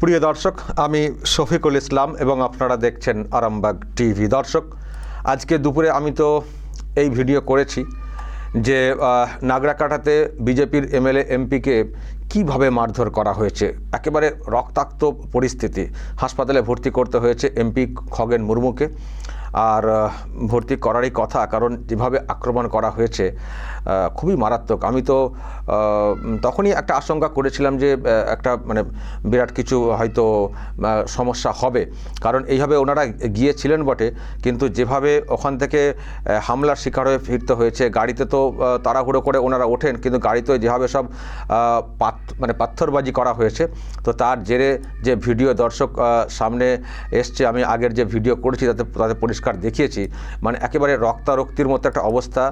প্রিয় দর্শক, আমি শফিকুল ইসলাম এবং আপনারা দেখছেন আরামবাগ টিভি। দর্শক, আজকে দুপুরে আমি তো এই ভিডিও করেছি যে নাগরা নাগরাকাটাতে বিজেপির এমএলএ, এমপিকে কীভাবে মারধর করা হয়েছে, একেবারে রক্তাক্ত পরিস্থিতি। হাসপাতালে ভর্তি করতে হয়েছে এমপি খগেন মুর্মুকে। আর ভর্তি করারই কথা, কারণ যেভাবে আক্রমণ করা হয়েছে খুবই মারাত্মক। আমি তো তখনই একটা আশঙ্কা করেছিলাম যে একটা মানে বিরাট কিছু হয়তো সমস্যা হবে। কারণ এইভাবে ওনারা গিয়েছিলেন বটে, কিন্তু যেভাবে ওখান থেকে হামলার শিকার হয়ে ফিরতে হয়েছে, গাড়িতে তো তাড়াহুড়ো করে ওনারা ওঠেন, কিন্তু গাড়িতে যেভাবে সব পাত মানে পাথরবাজি করা হয়েছে, তো তার জেরে যে ভিডিও দর্শক সামনে এসছে, আমি আগের যে ভিডিও করেছি, তাতে তাতে পরিষ্কার দেখিয়েছি। মানে একেবারে রক্তারক্তির মতো একটা অবস্থা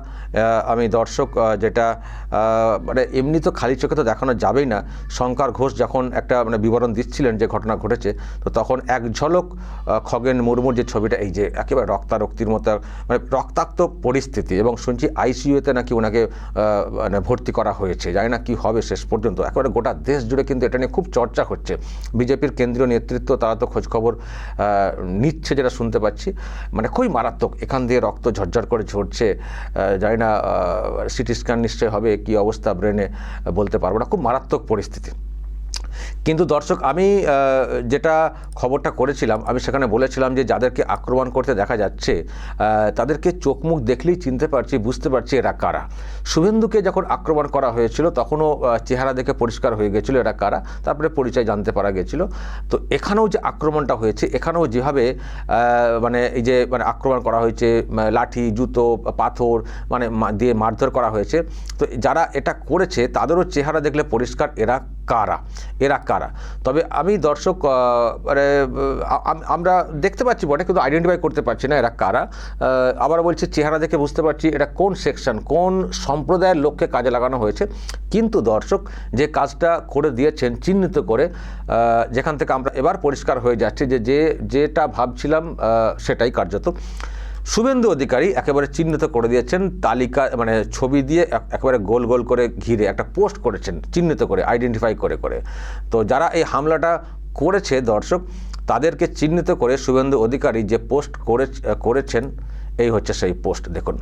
আমি দর্শক যেটা মানে এমনি তো খালি চোখে তো দেখানো যাবেই না। শঙ্কর ঘোষ যখন একটা মানে বিবরণ দিচ্ছিলেন যে ঘটনা ঘটেছে, তো তখন এক ঝলক খগেন মুর্মুর যে ছবিটা, এই যে একেবারে রক্তারক্তির মতো মানে রক্তাক্ত পরিস্থিতি এবং শুনছি আইসিইউতে নাকি ওনাকে মানে ভর্তি করা হয়েছে। জানি না কি হবে শেষ পর্যন্ত। একেবারে গোটা দেশ জুড়ে কিন্তু এটা নিয়ে খুব চর্চা হচ্ছে। বিজেপির কেন্দ্রীয় নেতৃত্ব, তারা তো খোঁজখবর নিচ্ছে যেটা শুনতে পাচ্ছি। মানে খুবই মারাত্মক। এখান দিয়ে রক্ত ঝরঝর করে ঝরছে জানি না সিটি স্ক্যান নিশ্চয়ই হবে, কি অবস্থা ব্রেনে বলতে পারব না। খুব মারাত্মক পরিস্থিতি। কিন্তু দর্শক, আমি যেটা খবরটা করেছিলাম, আমি সেখানে বলেছিলাম যে যাদেরকে আক্রমণ করতে দেখা যাচ্ছে তাদেরকে চোখ মুখ দেখলেই চিনতে পারছি, বুঝতে পারছি এরা কারা। শুভেন্দুকে যখন আক্রমণ করা হয়েছিল, তখনও চেহারা দেখে পরিষ্কার হয়ে গেছিল এরা কারা, তারপরে পরিচয় জানতে পারা গেছিল। তো এখানেও যে আক্রমণটা হয়েছে, এখানেও যেভাবে মানে এই যে মানে আক্রমণ করা হয়েছে লাঠি, জুতো, পাথর মানে দিয়ে মারধর করা হয়েছে, তো যারা এটা করেছে, তাদেরও চেহারা দেখলে পরিষ্কার, এরা কারা? এরা কারা? তবে আমি দর্শক মানে আমরা দেখতে পাচ্ছি বটে, কিন্তু আইডেন্টিফাই করতে পারছি না এরা কারা। আবার বলছি, চেহারা দেখে বুঝতে পারছি এটা কোন সেকশন কোন সম্প্রদায়ের লোককে কাজে লাগানো হয়েছে। কিন্তু দর্শক, যে কাজটা করে দিয়েছেন চিহ্নিত করে যেখান থেকে আমরা এবার পরিষ্কার হয়ে যাচ্ছে যে যে, যেটা ভাবছিলাম সেটাই কার্যত। শুভেন্দু অধিকারী একেবারে চিহ্নিত করে দিয়েছেন, তালিকা মানে ছবি দিয়ে একেবারে গোল গোল করে ঘিরে একটা পোস্ট করেছেন, চিহ্নিত করে আইডেন্টিফাই করে করে। তো যারা এই হামলাটা করেছে দর্শক, তাদেরকে চিহ্নিত করে শুভেন্দু অধিকারী যে পোস্ট করে, করেছেন, এই হচ্ছে সেই পোস্ট। দেখুন,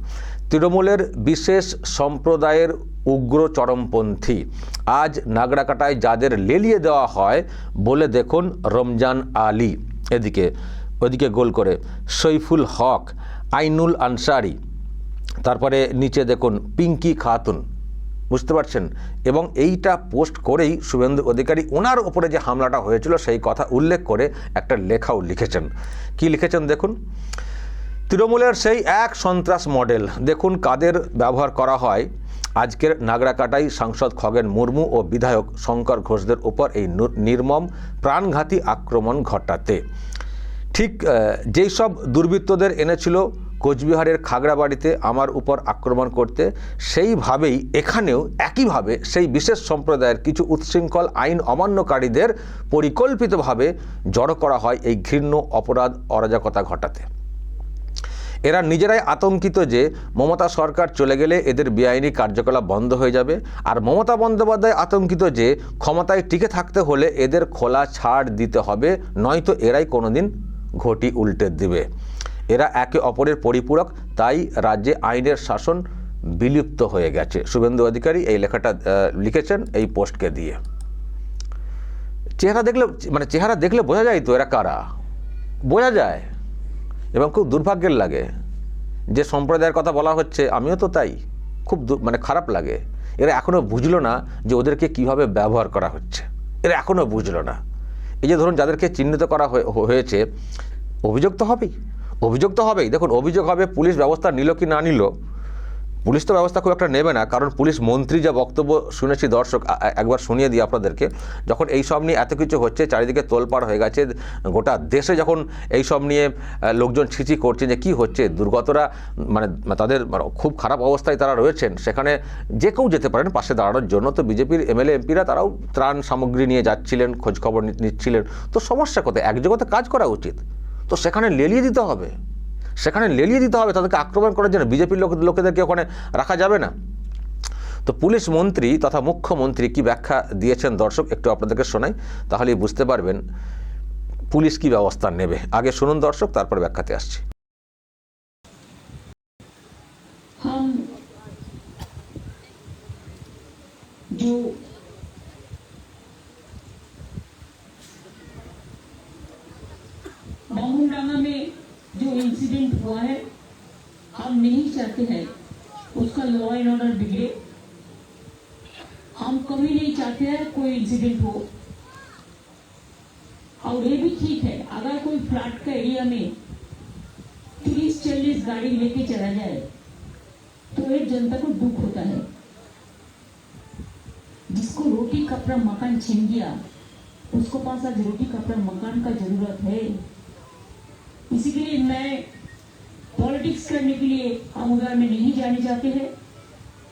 তৃণমূলের বিশেষ সম্প্রদায়ের উগ্র চরমপন্থী, আজ নাগরাকাটায় যাদের লেলিয়ে দেওয়া হয় বলে দেখুন রমজান আলী, এদিকে, ওদিকে গোল করে, সৈফুল হক আইনুল আনসারি। তারপরে নিচে দেখুন, পিঙ্কি খাতুন। বুঝতে পারছেন? এবং এইটা পোস্ট করেই শুভেন্দু অধিকারী ওনার ওপরে যে হামলাটা হয়েছিল, সেই কথা উল্লেখ করে একটা লেখাও লিখেছেন। কি লিখেছেন দেখুন? তৃণমূলের সেই এক সন্ত্রাস মডেল। দেখুন কাদের ব্যবহার করা হয়। আজকের নাগরাকাটাই সাংসদ খগেন মুর্মু ও বিধায়ক শঙ্কর ঘোষদের উপর এই নির্মম প্রাণঘাতী আক্রমণ ঘটাতে। ঠিক যেই সব দুর্বৃত্তদের এনেছিল কোচবিহারের খাগড়াবাড়িতে আমার উপর আক্রমণ করতে, সেইভাবেই এখানেও একইভাবে সেই বিশেষ সম্প্রদায়ের কিছু উচ্ছৃঙ্খল আইন অমান্যকারীদের পরিকল্পিতভাবে জড়ো করা হয় এই ঘৃণ্য অপরাধ অরাজকতা ঘটাতে। এরা নিজেরাই আতঙ্কিত যে মমতা সরকার চলে গেলে এদের বেআইনি কার্যকলাপ বন্ধ হয়ে যাবে, আর মমতা বন্দ্যোপাধ্যায় আতঙ্কিত যে ক্ষমতায় টিকে থাকতে হলে এদের খোলা ছাড় দিতে হবে, নয়তো এরাই কোনোদিন ঘটি উল্টে দেবে। এরা একে অপরের পরিপূরক, তাই রাজ্যে আইনের শাসন বিলুপ্ত হয়ে গেছে। শুভেন্দু অধিকারী এই লেখাটা লিখেছেন এই পোস্টকে দিয়ে। চেহারা দেখলে মানে চেহারা দেখলে বোঝা যায় তো এরা কারা। বোঝা যায়। এবং খুব দুর্ভাগ্যের লাগে। যে সম্প্রদায়ের কথা বলা হচ্ছে, আমিও তো তাই। খুব মানে খারাপ লাগে। এরা এখনও বুঝলো না যে ওদেরকে কীভাবে ব্যবহার করা হচ্ছে। এরা এখনও বুঝলো না। এই যে ধরুন যাদেরকে চিহ্নিত করা হয়ে- হয়েছে, অভিযোগ তো হবেই, অভিযোগ তো হবেই। দেখুন, অভিযোগ হবে, পুলিশ ব্যবস্থা নিল কি না নিল পুলিশ তো ব্যবস্থা খুব একটা নেবে না, কারণ পুলিশ মন্ত্রী যা বক্তব্য শুনেছি দর্শক একবার শুনিয়ে দিই আপনাদেরকে। যখন এই সব নিয়ে এত কিছু হচ্ছে, চারিদিকে তোলপাড় হয়ে গেছে, গোটা দেশে যখন এই সব নিয়ে লোকজন ছিচি করছে যে কি হচ্ছে, দুর্গতরা মানে তাদের খুব খারাপ অবস্থায় তারা রয়েছেন, সেখানে যে কেউ যেতে পারেন পাশে দাঁড়ানোর জন্য। তো বিজেপির এমএলএ, এমপিরা তারাও ত্রাণ সামগ্রী নিয়ে যাচ্ছিলেন, খোঁজখবর নিচ্ছিলেন। তো সমস্যা কোথায়? এক জগতে কাজ করা উচিত। তো সেখানে লেলিয়ে দিতে হবে। সেখানে লেলিয়ে দিতে হবে, তাদেরকে আক্রমণ করার জন্য। বিজেপির লোক লোকেদেরকে ওখানে রাখা যাবে না। তো পুলিশ মন্ত্রী তথা মুখ্যমন্ত্রী কি ব্যাখ্যা দিয়েছেন দর্শক? একটু আপনাদেরকে শোনাই, তাহলেই বুঝতে পারবেন পুলিশ কি ব্যবস্থা নেবে। আগে শুনুন দর্শক, তারপর ব্যাখ্যাতে আসছি। लॉ एंड ऑर्डर बिगड़े। हम कभी नहीं चाहते हैं कोई इंसिडेंट हो। और ये भी ठीक है, अगर कोई फ्लड का एरिया में तीस चालीस गाड़ी लेके चला जाए तो एक जनता को दुख होता है। जिसको रोटी, कपड़ा, मकान छीन गया, उसको पास आज रोटी, कपड़ा, मकान का ज़रूरत है। इसी के लिए मैं पॉलिटिक्स करने के लिए हम उधर में नहीं जाने जाते हैं।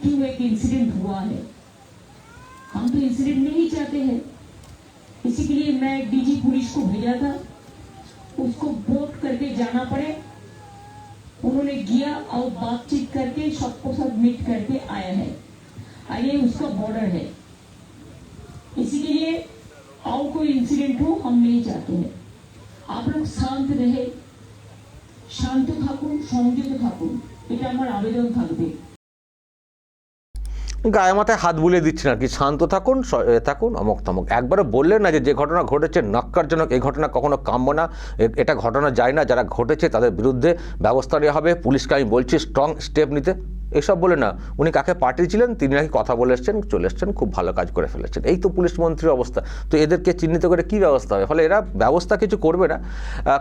क्यों एक इंसिडेंट हुआ है हम तो इंसिडेंट नहीं चाहते हैं इसी के लिए मैं डीजी पुलिस को भेजा था उसको वोट करके जाना पड़े उन्होंने किया और बातचीत करके सबको सब मीट करके आया है और ये उसका बॉर्डर है इसी के लिए और कोई इंसिडेंट हो हम नहीं चाहते हैं आप लोग শান্ত रहे শান্ত থাকুন সংযত থাকুন এটা আমার আবেদন থাকবে গায়ে মাথায় হাত বুলিয়ে দিচ্ছেন আর কি শান্ত থাকুন থাকুন, অমক তমক। একবারে বললেন না যে যে ঘটনা ঘটেছে নক্কারজনক এই ঘটনা কখনো কাম্য না। এটা ঘটনা যায় না। যারা ঘটেছে তাদের বিরুদ্ধে ব্যবস্থা নেওয়া হবে। পুলিশকে আমি বলছি স্ট্রং স্টেপ নিতে। এসব বলে না। উনি কাকে পাঠিয়েছিলেন, তিনি নাকি কথা বলে এসছেন, চলে এসছেন, খুব ভালো কাজ করে ফেলেছেন। এই তো পুলিশ মন্ত্রীর অবস্থা। তো এদেরকে চিহ্নিত করে কি ব্যবস্থা হবে? ফলে এরা ব্যবস্থা কিছু করবে না।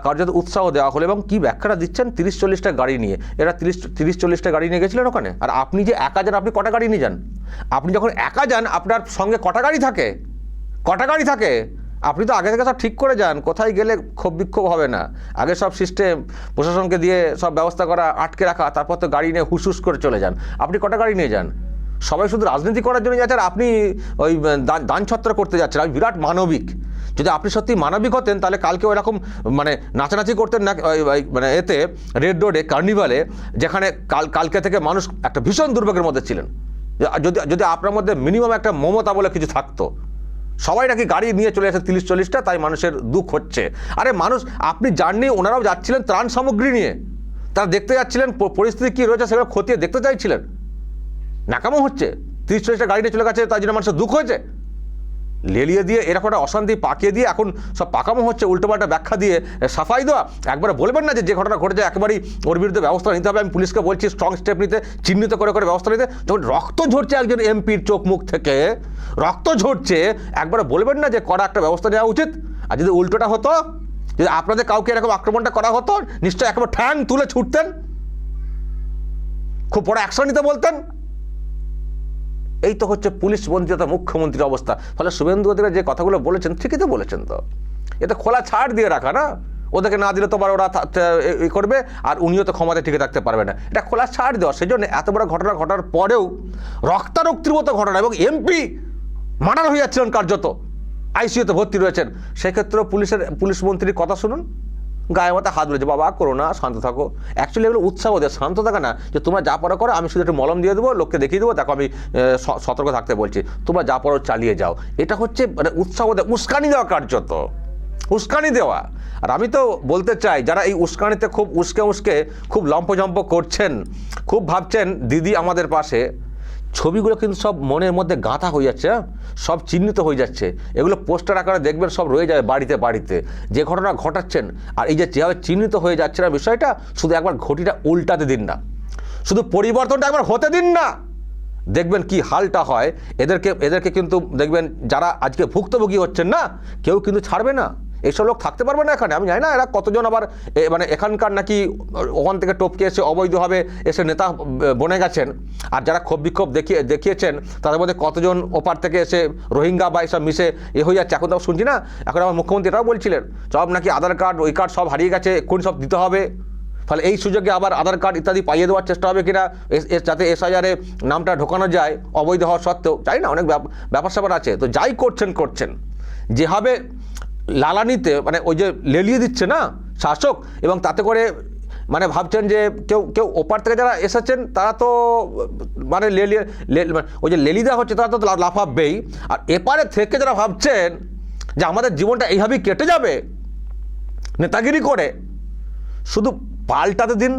কার্যত উৎসাহ দেওয়া হলো এবং কি ব্যাখ্যাটা দিচ্ছেন তিরিশ চল্লিশটা গাড়ি নিয়ে। এরা তিরিশ তিরিশ চল্লিশটা গাড়ি নিয়ে গেছিলেন ওখানে? আর আপনি যে একা যান, আপনি কটা গাড়ি নিয়ে যান? আপনি যখন একা যান, আপনার সঙ্গে কটা গাড়ি থাকে? কটা গাড়ি থাকে? আপনি তো আগে থেকে সব ঠিক করে যান, কোথায় গেলে ক্ষোভ বিক্ষোভ হবে না। আগে সব সিস্টেম প্রশাসনকে দিয়ে সব ব্যবস্থা করা, আটকে রাখা, তারপর তো গাড়ি নিয়ে হুসহুস করে চলে যান। আপনি কটা গাড়ি নিয়ে যান? সবাই শুধু রাজনীতি করার জন্য যাচ্ছেন, আপনি ওই দান ছত্র করতে যাচ্ছেন। আমি বিরাট মানবিক। যদি আপনি সত্যি মানবিক হতেন, তাহলে কালকে ওইরকম মানে নাচানাচি করতেন না মানে এতে, রেড রোডে, কার্নিভালে, যেখানে কাল, কালকে থেকে মানুষ একটা ভীষণ দুর্ভোগের মধ্যে ছিলেন। যদি যদি আপনার মধ্যে মিনিমাম একটা মমতা বলে কিছু থাকতো সবাই নাকি গাড়ি নিয়ে চলে আসে তিরিশ চল্লিশটা, তাই মানুষের দুঃখ হচ্ছে। আরে মানুষ, আপনি জার্নি, ওনারাও যাচ্ছিলেন ত্রাণ সামগ্রী নিয়ে। তারা দেখতে যাচ্ছিলেন পরিস্থিতি কী রয়েছে সেগুলো খতিয়ে দেখতে চাইছিলেন। নাকামো হচ্ছে। তিরিশ চল্লিশটা গাড়ি নিয়ে চলে গেছে তাই জন্য মানুষের দুঃখ হয়েছে। লেলিয়ে দিয়ে, এরকম একটা অশান্তি পাকিয়ে দিয়ে এখন সব পাকামো হচ্ছে, উল্টোপাল্টা ব্যাখ্যা দিয়ে সাফাই দেওয়া। একবারে বলবেন না যে যে ঘটনা ঘটেছে, একেবারেই ওর বিরুদ্ধে ব্যবস্থা নিতে হবে। আমি পুলিশকে বলছি স্ট্রং স্টেপ নিতে, চিহ্নিত করে করে ব্যবস্থা নিতে। যখন রক্ত ঝরছে একজন এমপির চোখ মুখ থেকে, রক্ত ঝরছে, একবারে বলবেন না যে করা একটা ব্যবস্থা নেওয়া উচিত। আর যদি উল্টোটা হতো, যদি আপনাদের কাউকে এরকম আক্রমণটা করা হতো, নিশ্চয়ই একেবারে ঠ্যাং তুলে ছুটতেন। খুব বড় অ্যাকশন নিতে বলতেন। এই তো হচ্ছে পুলিশ মন্ত্রী তথা মুখ্যমন্ত্রীর অবস্থা। ফলে শুভেন্দু অধিকারী যে কথাগুলো বলেছেন, ঠিকই তো বলেছেন তো। এটা খোলা ছাড় দিয়ে রাখা, না? ওদেরকে না দিলে তোমার ওরা এ করবে, আর উনিও তো ক্ষমতায় টিকে থাকতে পারবে না। এটা খোলা ছাড় দেওয়া সেই জন্য এত বড় ঘটনা ঘটার পরেও রক্তারক্তির মতো ঘটনা, এবং এমপি মার্ডার হয়ে যাচ্ছিলেন কার্যত। আইসিইউতে ভর্তি রয়েছেন। সেক্ষেত্রেও পুলিশের, পুলিশ মন্ত্রীর কথা শুনুন। গায়ে মাথা হাত ধরেছে বাবা, করো না, শান্ত থাকো। অ্যাকচুয়ালি এগুলো উৎসাহ দেয় শান্ত থাকা না। যে তোমরা যা পড়া করো, আমি শুধু একটু মলম দিয়ে দেবো, লোককে দেখিয়ে দেবো, দেখো আমি সতর্ক থাকতে বলছি। তোমরা যা পড়ো চালিয়ে যাও। এটা হচ্ছে মানে উৎসাহ দেয় উস্কানি দেওয়া কার্যত। উস্কানি দেওয়া। আর আমি তো বলতে চাই, যারা এই উস্কানিতে খুব উস্কে উস্কে, খুব লম্পজম্প করছেন, খুব ভাবছেন, দিদি আমাদের পাশে ছবিগুলো কিন্তু সব মনের মধ্যে গাঁথা হয়ে যাচ্ছে হ্যাঁ? সব চিহ্নিত হয়ে যাচ্ছে। এগুলো পোস্টার আকারে দেখবেন সব রয়ে যাবে বাড়িতে বাড়িতে। যে ঘটনা ঘটাচ্ছেন, আর এই যে যেভাবে চিহ্নিত হয়ে যাচ্ছে না বিষয়টা, শুধু একবার ঘটিটা উল্টাতে দিন না। শুধু পরিবর্তনটা একবার হতে দিন না। দেখবেন কি হালটা হয়। এদেরকে এদেরকে কিন্তু দেখবেন যারা আজকে ভুক্তভোগী হচ্ছেন না, কেউ কিন্তু ছাড়বে না। এইসব লোক থাকতে পারবে না এখানে? আমি জানি না এরা কতজন আবার মানে এখানকার নাকি ওখান থেকে টপকে এসে অবৈধভাবে এসে নেতা বনে গেছেন। আর যারা ক্ষোভ বিক্ষোভ দেখিয়ে দেখিয়েছেন, তাদের মধ্যে কতজন ওপার থেকে এসে রোহিঙ্গা বা এসব মিশে এ হয়ে যাচ্ছে? এখন তো শুনছি না, এখন আমার মুখ্যমন্ত্রী এটাও বলছিলেন, সব নাকি আধার কার্ড, ওই কার্ড সব হারিয়ে গেছে কোন সব দিতে হবে। ফলে এই সুযোগে আবার আধার কার্ড ইত্যাদি পাইয়ে দেওয়ার চেষ্টা হবে কিনা যাতে এসআইআরে নামটা ঢোকানো যায়, অবৈধ হওয়া সত্ত্বেও। জানি না, অনেক ব্যাপ- ব্যাপার স্যাপার আছে। তো যাই করছেন করছেন। যেভাবে লালানিতে মানে ওই যে লেলিয়ে দিচ্ছে না শাসক, এবং তাতে করে মানে ভাবছেন যে কেউ কেউ ওপার থেকে যারা এসেছেন, তারা তো মানে লেলিয়ে ওই যে লেলিদা হচ্ছে, তারা তো লাফাবেই। আর এপারে থেকে যারা ভাবছেন যে আমাদের জীবনটা এইভাবেই কেটে যাবে, নেতাগিরি করে, শুধু পাল্টাতে দিন।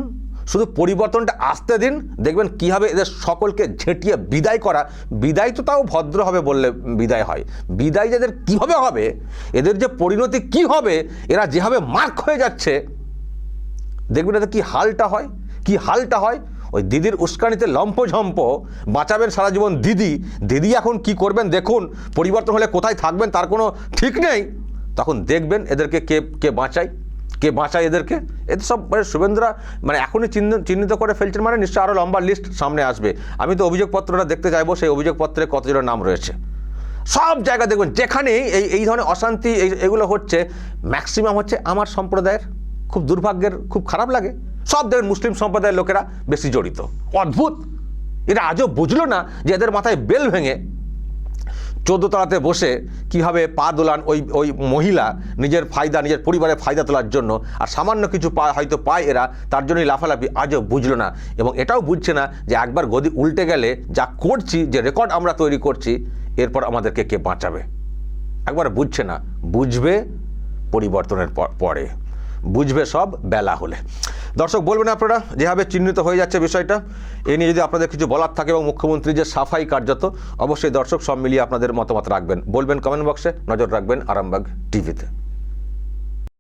শুধু পরিবর্তনটা আসতে দিন, দেখবেন কীভাবে এদের সকলকে ঝেঁটিয়ে বিদায় করা, বিদায় তো তাও ভদ্র হবে বললে বিদায় হয়। বিদায় যাদের কীভাবে হবে, এদের যে পরিণতি কি হবে, এরা যেভাবে মার্ক হয়ে যাচ্ছে, দেখবেন এদের কী হালটা হয়, কি হালটা হয়? ওই দিদির উস্কানিতে লম্পঝম্প, বাঁচাবেন সারা জীবন দিদি দিদি এখন কি করবেন দেখুন, পরিবর্তন হলে কোথায় থাকবেন তার কোনো ঠিক নেই। তখন দেখবেন এদেরকে কে কে বাঁচায়। কে বাঁচায় এদেরকে? এদের সব মানে শুভেন্দ্রা মানে এখনই চিহ্ন- চিহ্নিত করে ফেলছেন মানে নিশ্চয়ই আরও লম্বা লিস্ট সামনে আসবে। আমি তো অভিযোগপত্রটা দেখতে চাইব, সেই অভিযোগপত্রে কতজনের নাম রয়েছে। সব জায়গা দেখবেন যেখানেই এই এই ধরনের অশান্তি এগুলো হচ্ছে ম্যাক্সিমাম হচ্ছে আমার সম্প্রদায়ের। খুব দুর্ভাগ্যের, খুব খারাপ লাগে। সব দেখবেন মুসলিম সম্প্রদায়ের লোকেরা বেশি জড়িত। অদ্ভুত! এরা আজও বুঝলো না যে এদের মাথায় বেল ভেঙে চোদ্দতলাতে বসে কীভাবে পা দোলান ওই ওই মহিলা, নিজের ফায়দা, নিজের পরিবারের ফায়দা তোলার জন্য। আর সামান্য কিছু পা, হয়তো পায় এরা, তার জন্যই লাফালাফি আজও বুঝলো না। এবং এটাও বুঝছে না যে একবার গদি উল্টে গেলে যা করছি, যে রেকর্ড আমরা তৈরি করছি, এরপর আমাদেরকে কে বাঁচাবে? একবার বুঝছে না। বুঝবে পরিবর্তনের পরে। বুঝবে সব বেলা হলে। দর্শক, বলবেন আপনারা যেভাবে চিহ্নিত হয়ে যাচ্ছে বিষয়টা, এ নিয়ে যদি আপনাদের কিছু বলার থাকে এবং মুখ্যমন্ত্রী যে সাফাই কার্যত, অবশ্যই দর্শক সব মিলিয়ে আপনাদের মতামত রাখবেন। বলবেন কমেন্ট বক্সে নজর রাখবেন আরামবাগ টিভিতে